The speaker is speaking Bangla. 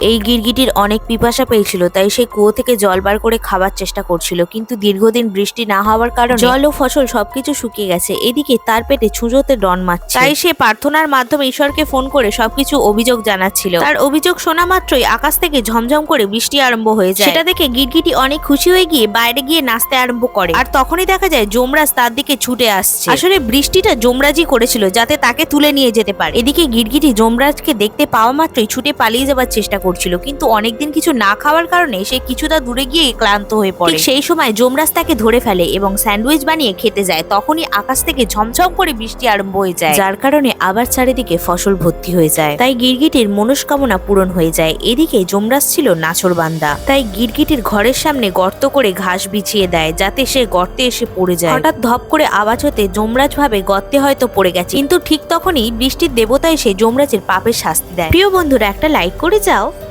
এই গিরগিটির অনেক পিপাসা পেয়েছিল, তাই সে কুয়ো থেকে জল বার করে খাবার চেষ্টা করছিল, কিন্তু দীর্ঘদিন বৃষ্টি না হওয়ার কারণে জল ও ফসল সবকিছু শুকিয়ে গেছে। এদিকে তার পেটে ছুঁজোতে ডন মারছে। তাই সে প্রার্থনার মাধ্যমে ঈশ্বরকে ফোন করে সবকিছু অভিযোগ জানাচ্ছিল। তার অভিযোগ শোনা মাত্রই আকাশ থেকে ঝমঝম করে বৃষ্টি আরম্ভ হয়ে যায়। সেটা দেখে গিরগিটি অনেক খুশি হয়ে গিয়ে বাইরে গিয়ে নাচতে আরম্ভ করে। আর তখনই দেখা যায় যমরাজ তার দিকে ছুটে আসছে। আসলে বৃষ্টিটা যমরাজই করেছিল যাতে তাকে তুলে নিয়ে যেতে পারে। এদিকে গিরগিটি যমরাজকে দেখতে পাওয়া মাত্রই ছুটে পালিয়ে যাবার চেষ্টা করছিল কিন্তু অনেকদিন কিছু না খাওয়ার কারণে সে কিছুটা দূরে গিয়ে ক্লান্ত হয়ে পড়ে। সেই সময় যমরাজ তাকে ধরে ফেলে এবং স্যান্ডউইচ বানিয়ে খেতে যায়। তখনই আকাশ থেকে ঝমঝম করে বৃষ্টি আরম্ভ হয়ে যায়। যার কারণে আবার চারিদিকে ফসল ভর্তি হয়ে যায়। তাই গিরগিটির মনস্কামনা পূরণ হয়ে যায়। এদিকে যমরাজ ছিল নাচর বান্দা। তাই গিরগিটির ঘরের সামনে গর্ত করে ঘাস বিছিয়ে দেয় যাতে সে গর্তে এসে পড়ে যায়। হঠাৎ ধপ করে আওয়াজ হতে যমরাজ ভাবে গর্তে হয়তো পড়ে গেছে। কিন্তু ঠিক তখনই বৃষ্টির দেবতা এসে যমরাজের পাপের শাস্তি দেয়। প্রিয় বন্ধুরা একটা লাইক করে যাও।